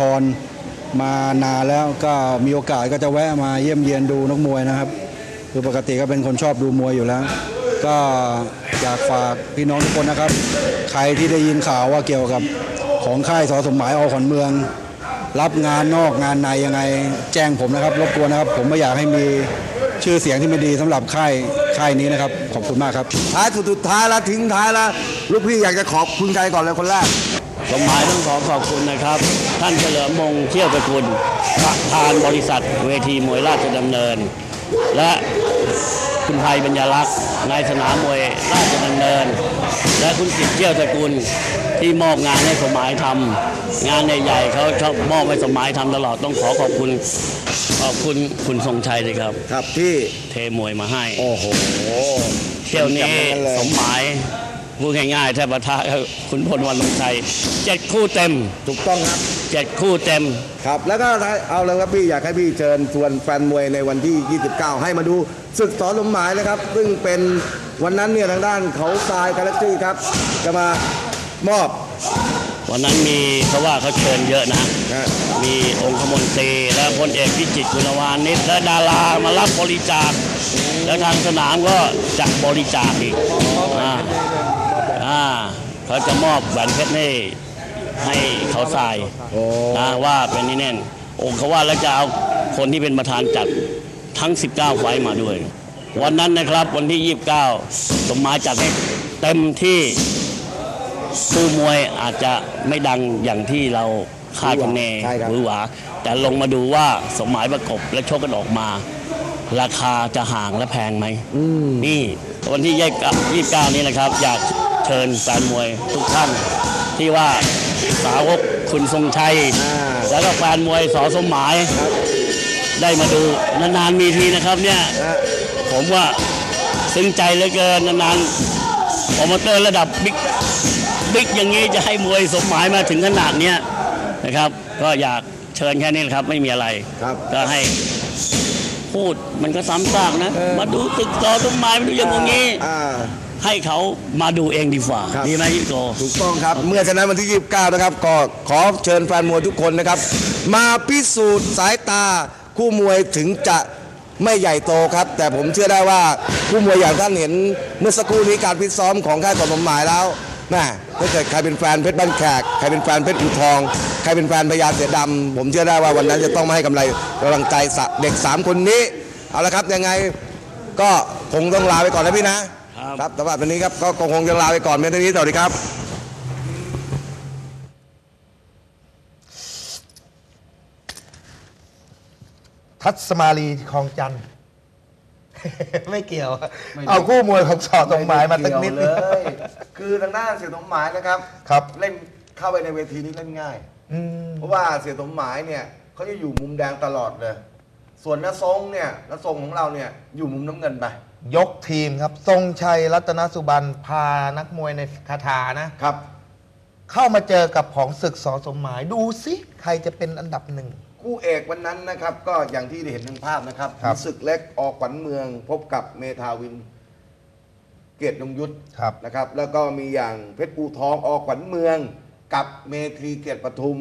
ทรมานานแล้วก็มีโอกาสก็จะแวะมาเยี่ยมเยียนดูนักมวยนะครับ คือปกติก็เป็นคนชอบดูมวยอยู่แล้ว ก็อยากฝากพี่น้องทุกคนนะครับ ใครที่ได้ยินข่าวว่าเกี่ยวกับของค่ายสอสมหมายอขอนเมือง รับงานนอกงานในยังไงแจ้งผมนะครับ รบกวนนะครับ ผมไม่อยากให้มีชื่อเสียงที่ไม่ดีสำหรับค่ายค่ายนี้นะครับ ขอบคุณมากครับท้ายสุดสุดท้ายแล้วทิ้งท้ายแล้วลูกพี่อยากจะขอบคุณใครก่อนเลยคนแรก สมหมายต้องขอขอบคุณนะครับ ท่านเฉลิมมงเที่ยวตระกุลประธานบริษัทเวทีมวยราชดำเนิน และคุณภัยบัญญาลักษณ์นายสนามมวยราชดำเนิน และคุณกิตเที่ยวตระกุลที่มอบงานให้สมหมายทำงานใหญ่ๆเขาชอบมอบให้สมหมายทำตลอดต้องขอขอบคุณขอบคุณคุณทรงชัยเลยครับ ครับที่เทมวยมาให้ โอ้โห เที่ยวนี้จำกันเลยสมหมาย พูดง่ายๆแทบปะทะกับคุณพลวันลงชัยเจ็ดคู่เต็มถูกต้องครับเจ็ดคู่เต็มครับ แล้วก็เอาเลยครับพี่อยากให้พี่เชิญชวนแฟนมวยในวันที่ 29 ให้มาดูศึกสอนสมหมายนะครับ ซึ่งเป็นวันนั้นเนี่ยทางด้านเขาทรายกาแล็กซี่ครับ จะมามอบ วันนั้นมีเขาว่าเขาเชิญเยอะนะนะมีองคมนตรีและพลเอกพิจิตรคุณวานิชและดารามารับบริจาคแล้วทางสนามก็จะบริจาคอีกอ่าอ่า เขาจะมอบแหวนเพชรให้ให้เขาทรายโอ้นะว่าเป็นนี่แน่นโอ้เขาว่าแล้วจะเอาคนที่เป็นประธานจัดทั้ง 19 ไฟล์มาด้วย วันนั้นนะครับวันที่ 29 สมหมายจัดให้เต็มที่คู่มวยอาจจะไม่ดังอย่างที่เราคาดคะเนใช่ครับ หรือหวา แต่ลงมาดูว่าสมหมายประกบและชกกันออกมา ราคาจะห่างและแพงไหมนี่วันที่ยี่สิบเก้านี้นะครับ อยาก เชิญแฟนมวยทุกท่าน ที่ว่าสาวกคุณทรงชัยอ่าแล้วก็แฟนมวยสอสมหมาย ได้มาดูนานๆมีทีนะครับเนี่ยนะผมว่าซึ้งใจเหลือเกินนานๆโปรโมเตอร์ระดับบิ๊กบิ๊กอย่างนี้จะให้มวยสมหมายมาถึงขนาดเนี้ยนะครับ ก็อยากเชิญแค่นี้แหละครับไม่มีอะไรครับก็ให้พูดมันก็ซ้ำซากนะ มาดูตึกต่อต้นไม้มาดูอย่างนี้อ่า ให้เขามาดูเองดีกว่าครับ ดีไหมพี่โก ถูกต้องครับ เมื่อฉะนั้นวันที่ 29 นะครับ ก็ขอเชิญแฟนมวยทุกคนนะครับ มาพิสูจน์สายตาคู่มวยถึงจะไม่ใหญ่โตครับ แต่ผมเชื่อได้ว่าคู่มวยอย่างท่านเห็น เมื่อสักครู่นี้การพิตซ้อมของค่ายก่อนสมหมายแล้วแม่ถ้าเกิดใครเป็นแฟนเพชรบ้านแขก ใครเป็นแฟนเพชรอูทอง ใครเป็นแฟนพญาเสือดำผมเชื่อได้ว่าวันนั้นจะต้องมาให้กำไรกำลังใจสะเด็กสามคนนี้เอาละครับยังไงก็คงต้องลาไปก่อนนะพี่นะ ครับสำหรับวันนี้ครับก็คงจะลาไปก่อนเพียงเท่านี้สวัสดีครับทัศมาลีคลองจันทร์ ไม่เกี่ยวเอาคู่มวยของสอตรงหมายมาตั้งนิดนึงคือทางด้านเสียสมหมายนะครับ ครับ เล่นเข้าไปในเวทีนี้เล่นง่าย อืม เพราะว่าเสียสมหมายเนี่ยเขาจะอยู่มุมแดงตลอดเลย ส่วนน้าทรงเนี่ยน้าทรงของเราเนี่ยอยู่มุมน้ำเงินไป ยกทีมครับ ทรงชัยรัตนสุบันพานักมวยในคาถานะ ครับ เข้ามาเจอกับของศึกสอสมหมาย ดูสิใครจะเป็นอันดับหนึ่ง คู่เอกวันนั้นนะครับ ก็อย่างที่ได้เห็นทางภาพนะครับครับ ศึกเล็กออกขวัญเมือง พบกับเมทาวิน เกียรติยงยุทธครับ นะครับ แล้วก็มีอย่างเพชรปูทองออกขวัญเมือง กับเมทีเกียรติปทุม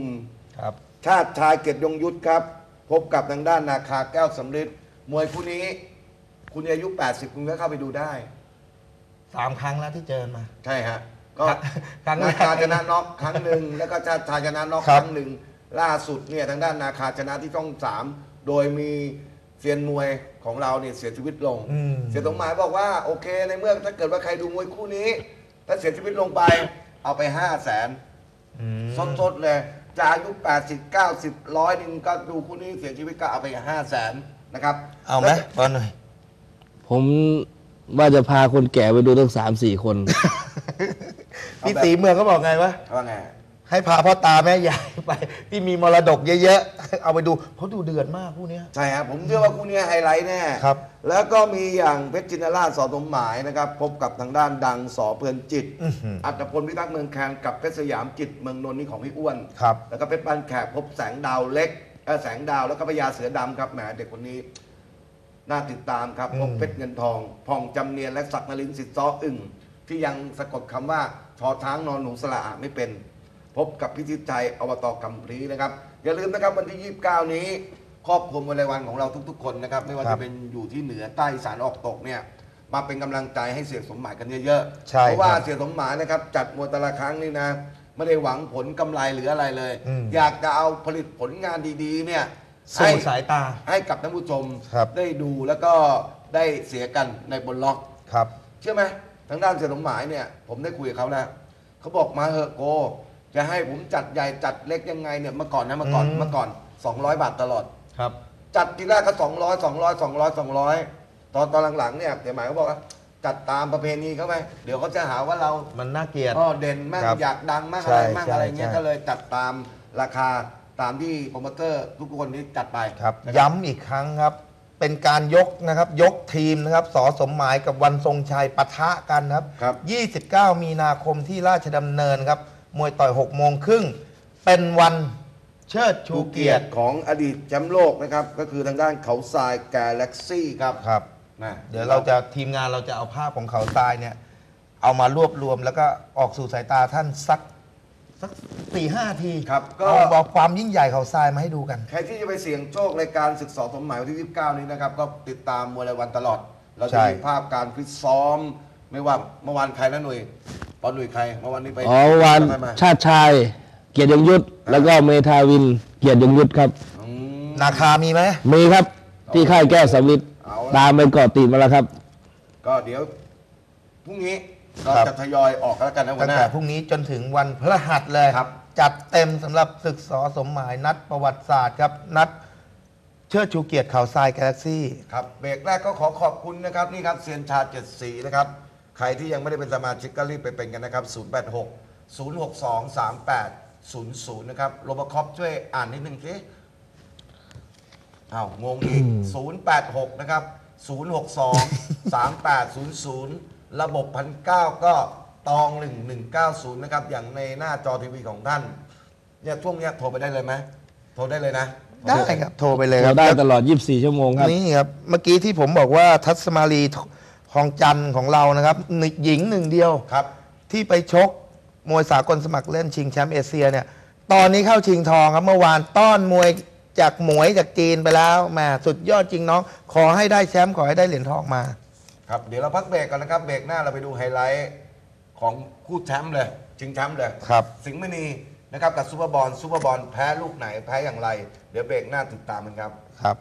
ครับ ชาติชายเกียรติยงยุทธครับ พบกับทางด้านนาคาแก้วสำริดมวยคู่นี้ คุณอายุ 80 คุณก็เข้าไปดูได้ สามครั้งแล้วที่เจอมา ใช่ฮะก็ครั้งแรนากคาชนะน็อกครั้งหนึ่งแล้วก็ชาติชายชนะน็อกครัคบรั้งหนึ่งล่าสุดเนี่ยทางด้านนาคาชนะที่ช่องสามโดยมีเซียนมวยของเราเนี่ยเสียชีวิตลง อืม เสียสมหมายบอกว่าโอเคในเมื่อถ้าเกิดว่าใครดูมวยคู่นี้ถ้าเสียชีวิตลงไป เอาไปห้าแสนอืมสดๆเลยจากอายุ80 90ร้อยหนึ่งก็ดูคู่นี้เสียชีวิตก็เอาไปห้าแสนนะครับเอาไหมบอลหน่อย ผมว่าจะพาคนแก่ไปดูตั้งสามสี่คน พี่สีเมืองเขาบอกไงวะว่าไง ให้พาพ่อตาแม่ยายไป ที่มีมรดกเยอะๆ เอาไปดูเขาดูเดือดมากคู่เนี้ย ใช่ครับผมเชื่อว่าคู่นี้ไฮไลท์แน่ครับ แล้วก็มีอย่างเพชรจินราชสอสมหมายนะครับ พบกับทางด้านดังสอเพลินจิตอื้อหืออัตพลพิทักษ์เมืองแคนกับเพชรสยามจิตเมืองนนท์นี่ของพี่อ้วน ครับ แล้วก็เพชรบ้านแขกพบแสงดาวเล็กเอ่อแสงดาวแล้วก็พญาเสือดำครับแหมเด็กคนนี้ น่าติดตามครับอืมพบเพชรเงินทองพองจำเนียนและศักดิ์นรินทร์สิทธิ์ซ้ออึ่งที่ยังสะกดคำว่าชอช้างนอนหนูสระอะไม่เป็น พบกับพิชิตใจอบตกำพรีนะครับ อย่าลืมนะครับวันที่ 29 นี้ครอบครัวมวยรายวันของเราทุก ๆ คนนะครับ ไม่ว่าครัจะบเป็นอยู่ที่เหนือใต้อีสานออกตกเนี่ยมาเป็นกำลังใจให้เสียสมหมายกันเยอะๆใช่เพราะว่าครับเสียสมหมายนะครับ จัดมวยแต่ละครั้งนี่นะไม่ได้หวังผลกำไรหรืออะไรเลยอืมอยากจะเอาผลิตผลงานดีๆเนี่ย สู่ให้สายตา ให้กับท่านผู้ชมครับได้ดูแล้วก็ได้เสียกันในบนล็อก ครับ เชื่อไหมทางด้านเสียสมหมายเนี่ย ผมได้คุยกับเขาแล้วเขาบอกมาเหอะโก จะให้ผมจัดใหญ่จัดเล็กยังไงเนี่ยเมื่อก่อนนะเมื่อก่อนอืม เมื่อก่อน 200 บาทตลอด ครับ จัดทีแรกก็200 200 200 200 ตอนตอนหลังๆเนี่ยเสียหมายเขาบอกว่าจัดตามประเพณีเขาไปเดี๋ยวเขาจะหาว่าเรา มันน่าเกลียดอ๋อเด่นมากครับอยากดังมากใช่อะไรมากใช่อะไรเงี้ยใช่ ก็เลยจัดตามราคา ตามที่โปรโมเตอร์ทุกคนนี้จัดไปครับนะย้ำอีกครั้งครับ เป็นการยกนะครับ ยกทีมนะครับสอสมหมายกับวันทรงชัยปะทะกันครับ ครับ 29 มีนาคมที่ราชดำเนินครับ มวยต่อย 6 โมงครึ่ง เป็นวันเชิดชูชูเกีเกียยรรติติของอดีตแชมป์โลกนะครับ ก็คือทางด้านเขาทรายกาแล็กซี่ครับครับ นะ เดี๋ยวเราจะทีมงานเราจะเอาภาพของเขาทรายเนี่ย เอามารวบรวมแล้วก็ออกสู่สายตาท่านสัก สักสี่ห้าทีครับก็ เอาบอกความยิ่งใหญ่เขาทรายมาให้ดูกัน ใครที่จะไปเสี่ยงโชคในการศึกษาสมหมายวันที่ 29 นี้นะครับ ก็ติดตามมวยรายวันตลอด เราจะใช่ มีภาพการฟิตซ้อม ไม่ว่าเมื่อวานใครนะหน่วยปอนหน่วยใครเมื่อวานนี้ไปอ๋อวันไปมาชาติชาย เกียรติยงยุทธแล้วก็เมธาวิน เกียรติยงยุทธครับ อืม นาคามีไหม มีครับที่ค่ายแก้วสำลิดเอาละ ตามไปเกาะติดมาแล้วครับ ก็เดี๋ยวพรุ่งนี้ เราครับ จะทยอยออกกันแล้วกันนะวัตั้นงหน้า แต่พรุ่งนี้จนถึงวันพฤหัสเลยครับ จัดเต็มสำหรับศึกสอสมหมายนัดประวัติศาสตร์ครับ นัดเชิดชูเกียรติข่าวทรายกาแล็กซี่ ครับเบรกแรกก็ขอขอบคุณนะครับนี่ครับเซียนชาเจ็ดสีนะครับ ใครที่ยังไม่ได้เป็นสมาชิกก็รีบไปเป็นกันนะครับ 086 062 3800 นะครับโรบคอปช่วยอ่านนิดนึงสิอ้าวงงอีก 086 นะครับ 062 3800 ระบบพันเก้าก็ตอง 1190 นะครับ อย่างในหน้าจอทีวีของท่าน เนี่ยช่วงเนี้ยโทรไปได้เลยไหมโทรได้เลยนะ ได้ครับ โทรไปเลยคเรารับได้ตลอด 24 ชั่วโมงครับ นี่ครับ เมื่อกี้ที่ผมบอกว่าทัศมารีทองจันทร์ของเรานะครับหญิงหนึ่งเดียว ครับ ที่ไปชกมวยสากลสมัครเล่นชิงแชมป์เอเชียเนี่ย ตอนนี้เข้าชิงทองครับเมื่อวานต้อนมวยจากหมวยจากจีนไปแล้วแหมสุดยอดจริงน้อง ขอให้ได้แชมป์ขอให้ได้เหรียญทองมา ครับเดี๋ยวเราพักเบรกก่อนนะครับเบรกหน้าเราไปดูไฮไลท์ของคู่แชมป์เลยชิงแชมป์เลยครับ สิงห์มณีนะครับกับซูเปอร์บอลซูเปอร์บอลแพ้ลูกไหนแพ้อย่างไร เดี๋ยวเบรกหน้าติดตามกันครับครับ